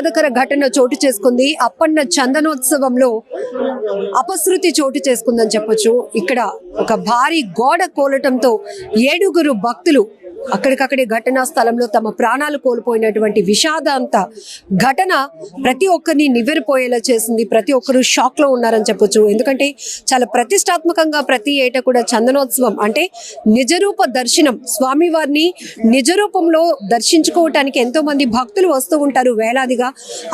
ప్రమాదకర ఘటన చోటు చేసుకుంది. అప్పన్న చందనోత్సవంలో అపశృతి చోటు చేసుకుందని చెప్పొచ్చు. ఇక్కడ ఒక భారీ గోడ కోలటంతో ఏడుగురు భక్తులు అక్కడికక్కడే ఘటనా స్థలంలో తమ ప్రాణాలు కోల్పోయినటువంటి విషాదాంత ఘటన ప్రతి ఒక్కరిని నివ్వెరిపోయేలా చేసింది. ప్రతి ఒక్కరు షాక్లో ఉన్నారని చెప్పొచ్చు. ఎందుకంటే చాలా ప్రతిష్టాత్మకంగా ప్రతి ఏటా కూడా చందనోత్సవం అంటే నిజరూప దర్శనం. స్వామివారిని నిజరూపంలో దర్శించుకోవటానికి ఎంతో మంది భక్తులు వస్తూ ఉంటారు వేలాదిగా.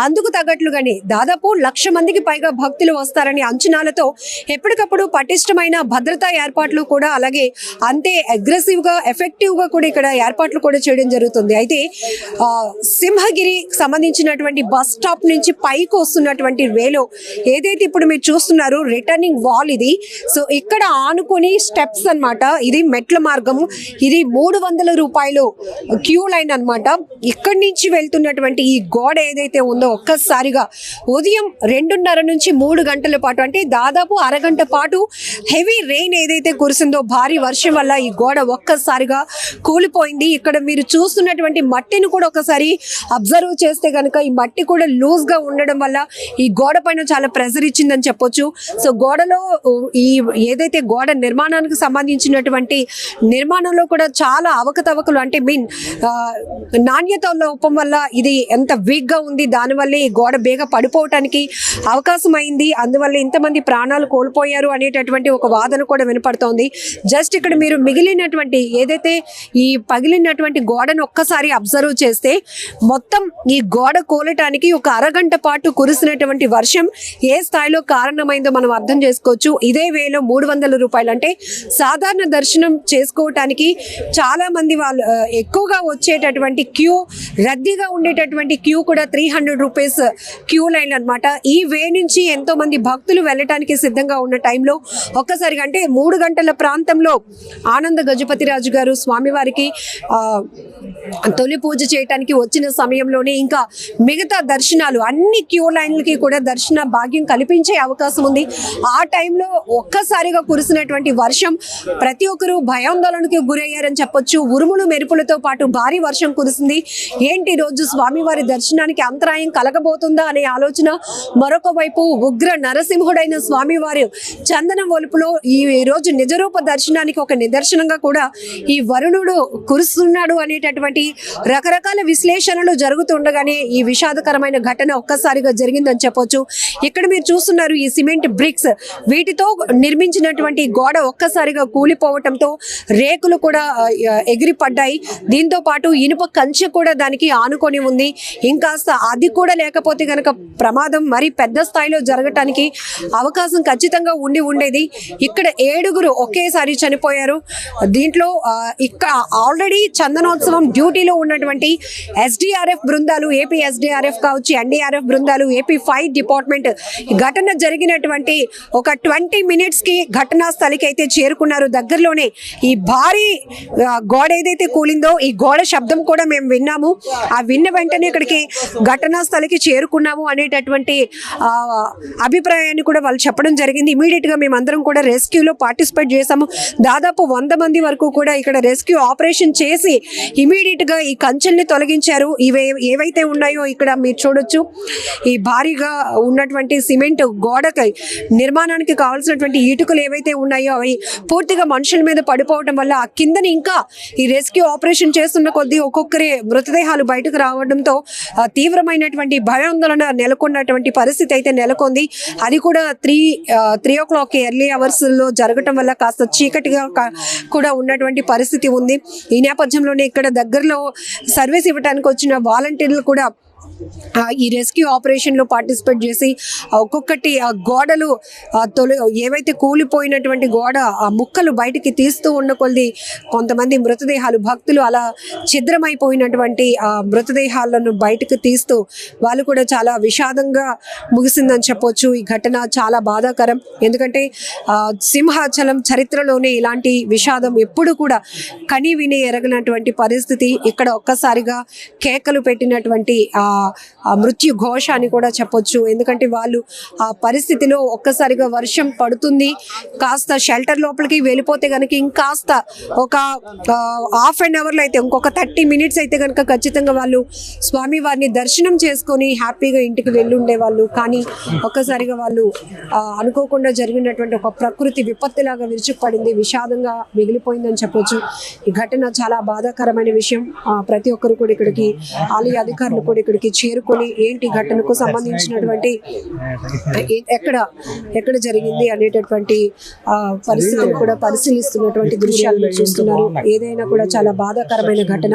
అందుకు తగ్గట్లుగానే దాదాపు లక్ష మందికి పైగా భక్తులు వస్తారని అంచనాలతో ఎప్పటికప్పుడు పటిష్టమైన భద్రతా ఏర్పాట్లు కూడా అలాగే అంతే అగ్రెసివ్గా ఎఫెక్టివ్గా కూడా ఇక్కడ ఏర్పాట్లు కూడా చేయడం జరుగుతుంది. అయితే ఆ, సింహగిరి సంబంధించినటువంటి బస్ స్టాప్ నుంచి పైకి వస్తున్నటువంటి వేలో ఏదైతే ఇప్పుడు మీరు చూస్తున్నారు రిటర్నింగ్ వాల్ ఇది. సో ఇక్కడ ఆనుకొని స్టెప్స్ అన్నమాట. ఇది మెట్ల మార్గము. ఇది మూడు వందల రూపాయలు క్యూ లైన్ అన్నమాట. ఇక్కడి నుంచి వెళ్తున్నటువంటి ఈ గోడ ఏదైతే ఉందో ఒక్కసారిగా ఉదయం రెండున్నర నుంచి మూడు గంటల పాటు అంటే దాదాపు అరగంట పాటు హెవీ రెయిన్ ఏదైతే కురిసిందో భారీ వర్షం వల్ల ఈ గోడ ఒక్కసారిగా కూలి కూలిపోయింది. ఇక్కడ మీరు చూస్తున్నటువంటి మట్టిని కూడా ఒకసారి అబ్జర్వ్ చేస్తే కనుక ఈ మట్టి కూడా లూజ్గా ఉండడం వల్ల ఈ గోడ పైన చాలా ప్రెజర్ ఇచ్చిందని చెప్పొచ్చు. సో గోడలో ఈ ఏదైతే గోడ నిర్మాణానికి సంబంధించినటువంటి నిర్మాణంలో కూడా చాలా అవకతవకలు అంటే మీన్ నాణ్యత లోపం వల్ల ఇది ఎంత వీక్గా ఉంది దానివల్లే ఈ గోడ బేగ పడిపోవటానికి అవకాశం అయింది. అందువల్ల ఇంతమంది ప్రాణాలు కోల్పోయారు అనేటటువంటి ఒక వాదన కూడా వినపడుతోంది. జస్ట్ ఇక్కడ మీరు మిగిలినటువంటి ఏదైతే ఈ పగిలినటువంటి గోడను ఒక్కసారి అబ్జర్వ్ చేస్తే మొత్తం ఈ గోడ కూలటానికి ఒక అరగంట పాటు కురిసినటువంటి వర్షం ఏ స్థాయిలో కారణమైందో మనం అర్థం చేసుకోవచ్చు. ఇదే వేలో మూడు వందల రూపాయలు అంటే సాధారణ దర్శనం చేసుకోవటానికి చాలా మంది వాళ్ళు ఎక్కువగా వచ్చేటటువంటి క్యూ రద్దీగా ఉండేటటువంటి క్యూ కూడా three hundred rupees queue line అనమాట ఈ వే నుంచి ఎంతో మంది భక్తులు వెళ్ళటానికి సిద్ధంగా ఉన్న టైంలో ఒక్కసారిగా అంటే మూడు గంటల ప్రాంతంలో ఆనంద గజపతిరాజు గారు స్వామివారికి తొలి పూజ చేయటానికి వచ్చిన సమయంలోనే ఇంకా మిగతా దర్శనాలు అన్ని క్యూ లైన్లకి కూడా దర్శన భాగ్యం కల్పించే అవకాశం ఉంది. ఆ టైంలో ఒక్కసారిగా కురిసినటువంటి వర్షం ప్రతి ఒక్కరూ భయాందోళనకి గురయ్యారని చెప్పొచ్చు. ఉరుములు మెరుపులతో పాటు భారీ వర్షం కురిసింది. ఏంటి రోజు స్వామివారి దర్శనానికి అంతరాయం కలగబోతుందా అనే ఆలోచన? మరొక వైపు ఉగ్ర నరసింహుడైన స్వామివారి చందనం ఒలుపులో ఈ రోజు నిజరూప దర్శనానికి ఒక నిదర్శనంగా కూడా ఈ వరుణుడు కురుస్తున్నాడు అనేటటువంటి రకరకాల విశ్లేషణలు జరుగుతుండగానే ఈ విషాదకరమైన ఘటన ఒక్కసారిగా జరిగిందని చెప్పొచ్చు. ఇక్కడ మీరు చూస్తున్నారు ఈ సిమెంట్ బ్రిక్స్. వీటితో నిర్మించినటువంటి గోడ ఒక్కసారిగా కూలిపోవటంతో రేకులు కూడా ఎగిరి పడ్డాయి దీంతో పాటు ఇనుప కంచె కూడా దానికి ఆనుకొని ఉంది. ఇంకాస్త అది కూడా లేకపోతే గనక ప్రమాదం మరి పెద్ద స్థాయిలో జరగటానికి అవకాశం ఖచ్చితంగా ఉండి ఉండేది. ఇక్కడ ఏడుగురు ఒకేసారి చనిపోయారు. దీంట్లో ఇక్కడ ఆల్రెడీ చందనోత్సవం డ్యూటీలో ఉన్నటువంటి ఎస్డిఆర్ఎఫ్ బృందాలు ఏపీ ఎస్డిఆర్ఎఫ్ కావచ్చు ఎన్డీఆర్ఎఫ్ బృందాలు ఏపీ ఫైర్ డిపార్ట్మెంట్ ఘటన జరిగినటువంటి ఒక ట్వంటీ మినిట్స్కి ఘటనా స్థలికి అయితే చేరుకున్నారు. దగ్గరలోనే ఈ భారీ గోడ ఏదైతే కూలిందో ఈ గోడ శబ్దం కూడా మేము విన్నాము. ఆ విన్న వెంటనే ఇక్కడికి ఘటనా స్థలికి చేరుకున్నాము అనేటటువంటి అభిప్రాయాన్ని కూడా వాళ్ళు చెప్పడం జరిగింది. ఇమీడియట్గా మేమందరం కూడా రెస్క్యూలో పార్టిసిపేట్ చేసాము దాదాపు వంద మంది వరకు కూడా ఇక్కడ రెస్క్యూ ఆపరేషన్ చేసి ఇమీడియట్గా ఈ కంచెల్ని తొలగించారు. ఇవే ఏవైతే ఉన్నాయో ఇక్కడ మీరు చూడొచ్చు. ఈ భారీగా ఉన్నటువంటి సిమెంట్ గోడకై నిర్మాణానికి కావాల్సినటువంటి ఇటుకలు ఏవైతే ఉన్నాయో అవి పూర్తిగా మనుషుల మీద పడిపోవడం వల్ల ఆ కిందని ఇంకా ఈ రెస్క్యూ ఆపరేషన్ చేస్తున్న కొద్దీ ఒక్కొక్కరి మృతదేహాలు బయటకు రావడంతో తీవ్రమైనటువంటి భయాందోళన నెలకొన్నటువంటి పరిస్థితి అయితే నెలకొంది. అది కూడా three three o'clock early అవర్స్లో జరగటం వల్ల కాస్త చీకటిగా కూడా ఉన్నటువంటి పరిస్థితి ఉంది. ఈ నేపథ్యంలోనే ఇక్కడ దగ్గరలో సర్వీస్ ఇవ్వడానికి వచ్చిన వాలంటీర్లు కూడా ఈ రెస్క్యూ ఆపరేషన్లో పార్టిసిపేట్ చేసి ఒక్కొక్కటి ఆ గోడలు తొలి ఏవైతే కూలిపోయినటువంటి గోడ ఆ ముక్కలు బయటికి తీస్తూ ఉన్న కొద్ది కొంతమంది మృతదేహాలు భక్తులు అలా ఛిద్రమైపోయినటువంటి ఆ మృతదేహాలను బయటకు తీస్తూ వాళ్ళు కూడా చాలా విషాదంగా ముగిసిందని చెప్పొచ్చు. ఈ ఘటన చాలా బాధాకరం. ఎందుకంటే సింహాచలం చరిత్రలోనే ఇలాంటి విషాదం ఎప్పుడు కూడా కని విని ఎరగనటువంటి పరిస్థితి. ఇక్కడ ఒక్కసారిగా కేకలు పెట్టినటువంటి ఆ మృత్యు ఘోష అని కూడా చెప్పొచ్చు. ఎందుకంటే వాళ్ళు ఆ పరిస్థితిలో ఒక్కసారిగా వర్షం పడుతుంది. కాస్త షెల్టర్ లోపలికి వెళ్ళిపోతే కనుక ఇంకాస్త ఒక హాఫ్ అన్ అవర్లో అయితే ఇంకొక థర్టీ మినిట్స్ అయితే కనుక ఖచ్చితంగా వాళ్ళు స్వామి వారిని దర్శనం చేసుకొని హ్యాపీగా ఇంటికి వెళ్ళి. ఉండేవాళ్ళు కానీ ఒక్కసారిగా వాళ్ళు అనుకోకుండా జరిగినటువంటి ఒక ప్రకృతి విపత్తులాగా విరుచుకుపడింది. విషాదంగా మిగిలిపోయిందని చెప్పొచ్చు. ఈ ఘటన చాలా బాధాకరమైన విషయం. ప్రతి ఒక్కరు కూడా ఇక్కడికి ఆలయ అధికారులు కూడా ఇక్కడికి చేరుకొని ఏంటి ఘటనకు సంబంధించినటువంటి ఎక్కడ ఎక్కడ జరిగింది అనేటటువంటి ఆ, పరిస్థితిని కూడా పరిశీలిస్తున్నటువంటి దృశ్యాలు మీరు చూస్తున్నారు. ఏదైనా కూడా చాలా బాధాకరమైన ఘటన.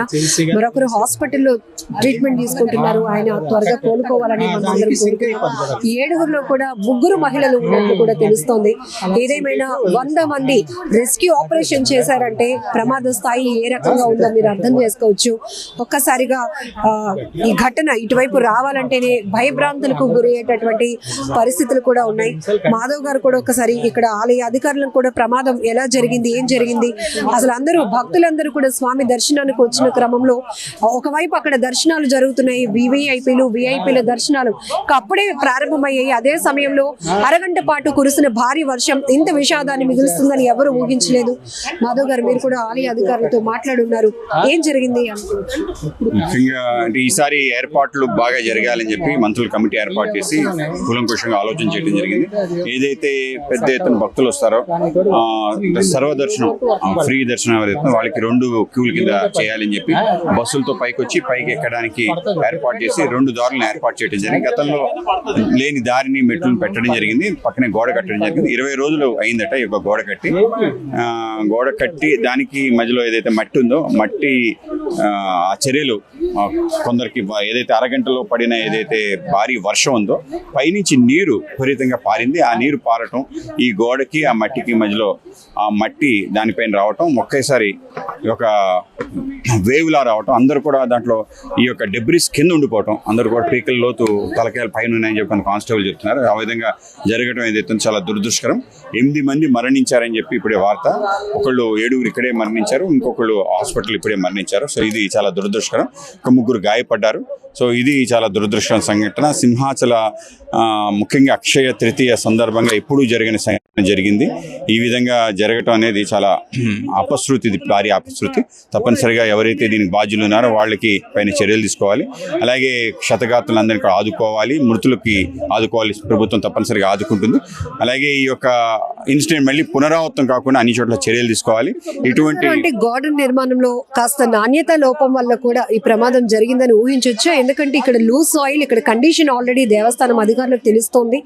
మరొకరు హాస్పిటల్లో ట్రీట్మెంట్ తీసుకుంటున్నారు. ఆయన త్వరగా కోలుకోవాలని మనందరం కోరుకుంటున్నాం. ఈ ఏడుగురిలో కూడా ముగ్గురు మహిళలు ఉన్నట్లు కూడా తెలుస్తోంది. ఏదేమైనా వంద మంది రెస్క్యూ ఆపరేషన్ చేశారంటే ప్రమాద స్థాయి ఏ రకంగా ఉందో మీరు అర్థం చేసుకోవచ్చు. ఒక్కసారిగా ఆ, ఈ ఘటన ఇటువైపు రావాలంటేనే భయభ్రాంతులకు గురయ్యేటటువంటి పరిస్థితులు కూడా ఉన్నాయి. మాధవ్ గారు కూడా ఒకసారి ఇక్కడ ఆలయ అధికారులకు కూడా ప్రమాదం ఎలా జరిగింది ఏం జరిగింది? అసలు అందరూ భక్తులందరూ కూడా స్వామి దర్శనానికి వచ్చిన క్రమంలో ఒకవైపు అక్కడ దర్శనాలు జరుగుతున్నాయి వివిఐపీలు విఐపీల దర్శనాలు. అప్పుడే ప్రారంభమయ్యాయి. అదే సమయంలో అరగంట పాటు కురిసిన భారీ వర్షం ఇంత విషాదాన్ని మిగులుస్తుందని ఎవరు ఊహించలేదు. మాధవ్ గారు మీరు కూడా ఆలయ అధికారులతో మాట్లాడున్నారు. ఏం జరిగింది? ముఖ్యంగా అంటే ఈసారి ఏర్పాట్లు బాగా జరగాలని చెప్పి మంత్రుల కమిటీ ఏర్పాటు చేసి కూలంకుషంగా ఆలోచన చేయడం జరిగింది. ఏదైతే పెద్ద ఎత్తున భక్తులు వస్తారో సర్వదర్శనం ఫ్రీ దర్శనం ఏదైతే వాళ్ళకి రెండు క్యూల కింద చేయాలని చెప్పి బస్సులతో పైకి వచ్చి పైకి ఎక్కడానికి ఏర్పాటు చేసి రెండు దారులను ఏర్పాటు చేయడం జరిగింది. గతంలో లేని దారిని మెట్లను పెట్టడం జరిగింది. పక్కనే గోడ కట్టడం జరిగింది. ఇరవై రోజులు అయిందట ఈ గోడ కట్టి. గోడ కట్టి దానికి మధ్యలో ఏదైతే మట్టి ఉందో మట్టి ఆ చర్యలు కొందరికి ఏదైతే అరగంటలో పడిన ఏదైతే భారీ వర్షం ఉందో పైనుంచి నీరు విపరీతంగా పారింది. ఆ నీరు పారటం ఈ గోడకి ఆ మట్టికి మధ్యలో ఆ మట్టి దానిపైన రావటం ఒకేసారి ఒక వేవ్లా రావటం అందరూ కూడా దాంట్లో ఈ యొక్క డెబ్రిస్ కింద ఉండిపోవటం అందరూ కూడా పీకల లోతు తలకాయలు పైన ఉన్నాయని చెప్పి కానిస్టేబుల్ చెప్తున్నారు. ఆ విధంగా జరగడం ఏదైతే చాలా దురదృష్టకరం. ఎనిమిది మంది మరణించారని చెప్పి ఇప్పుడే వార్త. ఒకళ్ళు ఏడుగురు ఇక్కడే మరణించారు ఇంకొకళ్ళు హాస్పిటల్ ఇప్పుడే మరణించారు. సో ఇది చాలా దురదృష్టకరం. ఒక ముగ్గురు గాయపడ్డారు. సో ఇది చాలా దురదృష్ట సంఘటన. సింహాచల ముఖ్యంగా అక్షయ తృతీయ సందర్భంగా ఎప్పుడూ జరిగిన సంఘటన జరిగింది. ఈ విధంగా జరగటం అనేది చాలా అపశృతి ఇది భారీ అపశృతి. తప్పనిసరిగా ఎవరైతే దీనికి బాధ్యులు ఉన్నారో వాళ్ళకి పైన చర్యలు తీసుకోవాలి. అలాగే క్షతగాతులందరినీ కూడా ఆదుకోవాలి. మృతులకి ఆదుకోవాలి. ప్రభుత్వం తప్పనిసరిగా ఆదుకుంటుంది. అలాగే ఈ యొక్క ఇన్సిడెంట్ మళ్ళీ పునరావృతం కాకుండా అన్ని చోట్ల చర్యలు తీసుకోవాలి. ఇటువంటి గార్డెన్ నిర్మాణంలో కాస్త నాణ్యత లోపం వల్ల కూడా ఈ ప్రమాదం జరిగిందని ఊహించవచ్చు ఎందుకంటే ఇక్కడ లూజ్ సాయిల్ ఇక్కడ కండిషన్ ఆల్రెడీ దేవస్థానం అధికారులకు తెలుస్తోంది.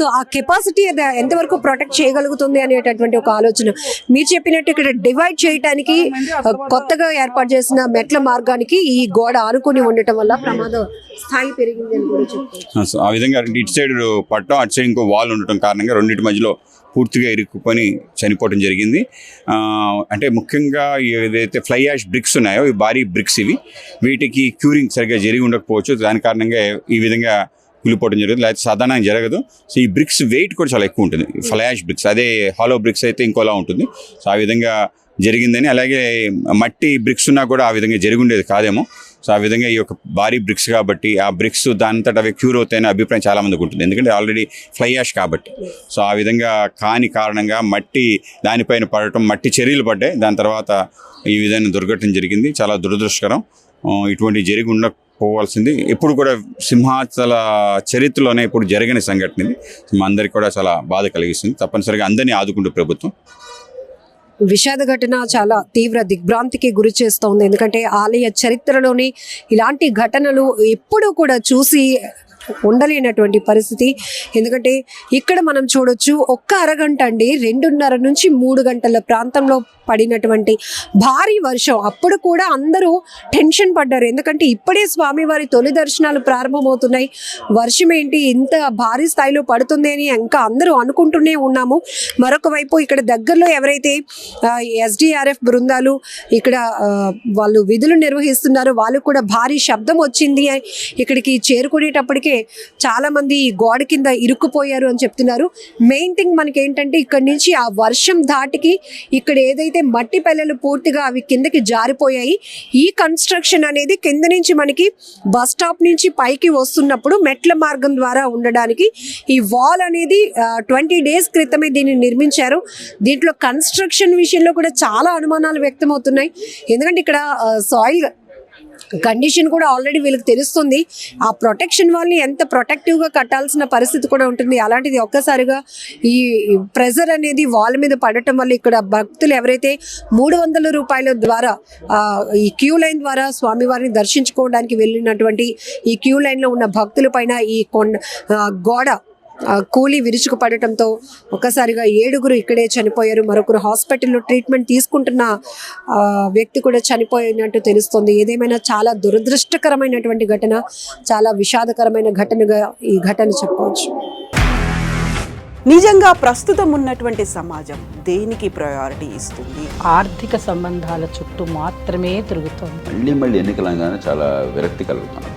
సో ఆ కెపాసిటీ ఎంతవరకు ప్రొటెక్ట్ చేయగలుగుతుంది అనేటటువంటి ఒక ఆలోచన. మీరు చెప్పినట్టు ఇక్కడ డివైడ్ చేయడానికి కొత్తగా ఏర్పాటు చేసిన మెట్ల మార్గానికి ఈ గోడ ఆనుకొని ఉండటం వల్ల ప్రమాద స్థాయి పెరిగింది అని కూడా చెప్తారు సో ఆ విధంగా ఇటు సైడ్ పట్టం అటు సైడ్ ఇంకో వాల్ ఉండటం కారణంగా రెండింటి మధ్యలో పూర్తిగా ఇరుక్కుని చనిపోవడం జరిగింది. అంటే ముఖ్యంగా ఏదైతే ఫ్లై యాష్ బ్రిక్స్ ఉన్నాయో ఈ భారీ బ్రిక్స్ ఇవి వీటికి క్యూరింగ్ సరిగ్గా జరిగి ఉండకపోవచ్చు. దాని కారణంగా ఈ విధంగా కూలిపోవడం జరుగుతుంది. లేకపోతే సాధారణంగా జరగదు. సో ఈ బ్రిక్స్ వెయిట్ కూడా చాలా ఎక్కువ ఉంటుంది. ఫ్లై యాష్ బ్రిక్స్ అదే హాలో బ్రిక్స్ అయితే ఇంకోలా ఉంటుంది. సో ఆ విధంగా జరిగిందని అలాగే మట్టి బ్రిక్స్ ఉన్నా కూడా ఆ విధంగా జరిగి ఉండేది కాదేమో. సో ఆ విధంగా ఈ యొక్క భారీ బ్రిక్స్ కాబట్టి ఆ బ్రిక్స్ దానంతట అవి క్యూర్ అవుతాయనే అభిప్రాయం చాలామందికి ఉంటుంది. ఎందుకంటే ఆల్రెడీ ఫ్లై యాష్ కాబట్టి. సో ఆ విధంగా కాని కారణంగా మట్టి దానిపైన పడటం మట్టి చర్యలు పడ్డాయి. దాని తర్వాత ఈ విధమైన దుర్ఘటన జరిగింది. చాలా దురదృష్టకరం. ఇటువంటి జరిగి ఉండకపోవాల్సింది. ఎప్పుడు కూడా సింహాచల చరిత్రలోనే ఇప్పుడు జరిగిన సంఘటన ఇది. మా అందరికి కూడా చాలా బాధ కలిగిస్తుంది. తప్పనిసరిగా అందరినీ ఆదుకుంటూ ప్రభుత్వం. విషాద ఘటన చాలా తీవ్ర దిగ్భ్రాంతికి గురి చేస్తోంది. ఎందుకంటే ఆలయ చరిత్రలోని ఇలాంటి ఘటనలు ఎప్పుడూ కూడా చూసి ఉండలేనటువంటి పరిస్థితి. ఎందుకంటే ఇక్కడ మనం చూడొచ్చు ఒక్క అరగంట అండి రెండున్నర నుంచి మూడు గంటల ప్రాంతంలో పడినటువంటి భారీ వర్షం. అప్పుడు కూడా అందరూ టెన్షన్ పడ్డారు. ఎందుకంటే ఇప్పుడే స్వామివారి తొలి దర్శనాలు ప్రారంభమవుతున్నాయి. వర్షం ఏంటి? ఇంత భారీ స్థాయిలో పడుతుంది అని ఇంకా అందరూ అనుకుంటూనే ఉన్నాము. మరొక వైపు ఇక్కడ దగ్గరలో ఎవరైతే ఎస్డిఆర్ఎఫ్ బృందాలు ఇక్కడ వాళ్ళు విధులు నిర్వహిస్తున్నారో వాళ్ళు కూడా భారీ శబ్దం వచ్చింది. అని ఇక్కడికి చేరుకునేటప్పటికే చాలా మంది ఈ గోడ కింద ఇరుక్కుపోయారు అని చెప్తున్నారు. మెయిన్ థింగ్ మనకి ఏంటంటే ఇక్కడ నుంచి ఆ వర్షం ధాటికి ఇక్కడ ఏదైతే మట్టి పెల్లలు పూర్తిగా అవి కిందకి జారిపోయాయి. ఈ కన్స్ట్రక్షన్ అనేది కింద నుంచి మనకి బస్ స్టాప్ నుంచి పైకి వస్తున్నప్పుడు మెట్ల మార్గం ద్వారా ఉండడానికి ఈ వాల్ అనేది ట్వంటీ డేస్ క్రితమే దీన్ని నిర్మించారు. దీంట్లో కన్స్ట్రక్షన్ విషయంలో కూడా చాలా అనుమానాలు వ్యక్తమవుతున్నాయి. ఎందుకంటే ఇక్కడ సాయిల్ కండిషన్ కూడా ఆల్రెడీ వీళ్ళకి తెలుస్తుంది. ఆ ప్రొటెక్షన్ వాళ్ళని ఎంత ప్రొటెక్టివ్గా కట్టాల్సిన పరిస్థితి కూడా ఉంటుంది. అలాంటిది ఒక్కసారిగా ఈ ప్రెజర్ అనేది వాళ్ళ మీద పడటం వల్ల ఇక్కడ భక్తులు ఎవరైతే మూడు వందల రూపాయల ద్వారా ఈ క్యూ లైన్ ద్వారా స్వామివారిని దర్శించుకోవడానికి వెళ్ళినటువంటి ఈ క్యూ లైన్లో ఉన్న భక్తుల పైన ఈ కొండ గోడ కూలి విరుచుకుపడటంతో ఒక్కసారిగా ఏడుగురు ఇక్కడే చనిపోయారు. మరొకరు హాస్పిటల్లో ట్రీట్మెంట్ తీసుకుంటున్న వ్యక్తి కూడా చనిపోయినట్టు తెలుస్తుంది. ఏదేమైనా చాలా దురదృష్టకరమైనటువంటి ఘటన చాలా విషాదకరమైన ఘటనగా ఈ ఘటన చెప్పవచ్చు. నిజంగా ప్రస్తుతం ఉన్నటువంటి సమాజం దేనికి ప్రయారిటీ ఇస్తుంది? ఆర్థిక సంబంధాల చుట్టూ మాత్రమే తిరుగుతోంది. మళ్ళీ మళ్ళీ ఎన్నికలంగానే చాలా విరక్తి కలుగుతున్నాం